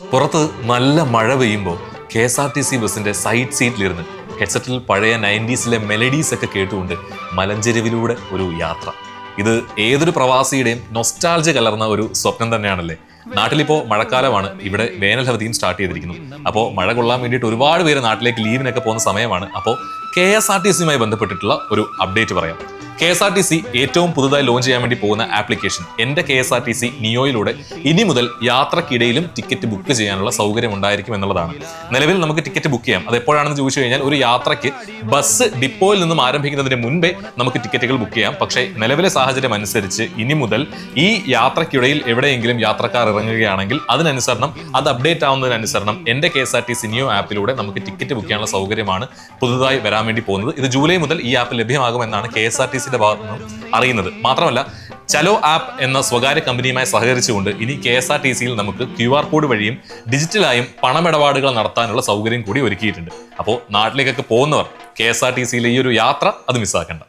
പുറത്ത് നല്ല മഴ പെയ്യുമ്പോൾ K S R T C ബസ്സിന്റെ സൈഡ് സീറ്റിലിരുന്ന് ഹെഡ്സെറ്റിൽ പഴയ നയന്റീസിലെ മെലഡീസ് ഒക്കെ കേട്ടുകൊണ്ട് മലഞ്ചെരുവിലൂടെ ഒരു യാത്ര. ഇത് ഏതൊരു പ്രവാസിയുടെയും നൊസ്റ്റാൾജി കലർന്ന ഒരു സ്വപ്നം തന്നെയാണല്ലേ? നാട്ടിലിപ്പോൾ മഴക്കാലമാണ്. ഇവിടെ വേനൽ അവധിയും സ്റ്റാർട്ട് ചെയ്തിരിക്കുന്നു. അപ്പോൾ മഴ കൊള്ളാൻ വേണ്ടിയിട്ട് ഒരുപാട് പേര് നാട്ടിലേക്ക് ലീവിനൊക്കെ പോകുന്ന സമയമാണ്. അപ്പോൾ കെ എസ് ആർ ടി സിയുമായി ബന്ധപ്പെട്ടിട്ടുള്ള ഒരു അപ്ഡേറ്റ് പറയാം. K S R T C ഏറ്റവും പുതുതായി ലോഞ്ച് ചെയ്യാൻ വേണ്ടി പോകുന്ന ആപ്ലിക്കേഷൻ എന്റെ K S R T C നിയോയിലൂടെ ഇനി മുതൽ യാത്രക്കിടയിലും ടിക്കറ്റ് ബുക്ക് ചെയ്യാനുള്ള സൗകര്യം ഉണ്ടായിരിക്കും എന്നുള്ളതാണ്. നിലവിൽ നമുക്ക് ടിക്കറ്റ് ബുക്ക് ചെയ്യാം. അത് എപ്പോഴാണെന്ന് ചോദിച്ചു കഴിഞ്ഞാൽ ഒരു യാത്രയ്ക്ക് ബസ് ഡിപ്പോയിൽ നിന്നും ആരംഭിക്കുന്നതിന് മുൻപേ നമുക്ക് ടിക്കറ്റുകൾ ബുക്ക് ചെയ്യാം. പക്ഷേ നിലവിലെ സാഹചര്യം അനുസരിച്ച് ഇനി മുതൽ ഈ യാത്രക്കിടയിൽ എവിടെയെങ്കിലും യാത്രക്കാർ ഇറങ്ങുകയാണെങ്കിൽ അതിനനുസരണം അത് അപ്ഡേറ്റ് ആവുന്നതിനനുസരണം എന്റെ K S R T C neo ആപ്പിലൂടെ നമുക്ക് ടിക്കറ്റ് ബുക്ക് ചെയ്യാനുള്ള സൗകര്യമാണ് പുതുതായി വരാൻ വേണ്ടി പോകുന്നത്. ഇത് ജൂലൈ മുതൽ ഈ ആപ്പ് ലഭ്യമാകുമെന്നാണ് കെ എസ് ആർ ടി സിയുടെ ഭാഗത്തു നിന്നും അറിയുന്നത്. മാത്രമല്ല ചലോ ആപ്പ് എന്ന സ്വകാര്യ കമ്പനിയുമായി സഹകരിച്ചുകൊണ്ട് ഇനി കെ എസ് ആർ ടി സിയിൽ നമുക്ക് ക്യു ആർ കോഡ് വഴിയും ഡിജിറ്റലായും പണമിടപാടുകൾ നടത്താനുള്ള സൗകര്യം കൂടി ഒരുക്കിയിട്ടുണ്ട്. അപ്പോൾ നാട്ടിലേക്കൊക്കെ പോകുന്നവർ കെ എസ് ആർ ടി സിയിലെ ഈ ഒരു യാത്ര അത് മിസ്സാക്കണ്ട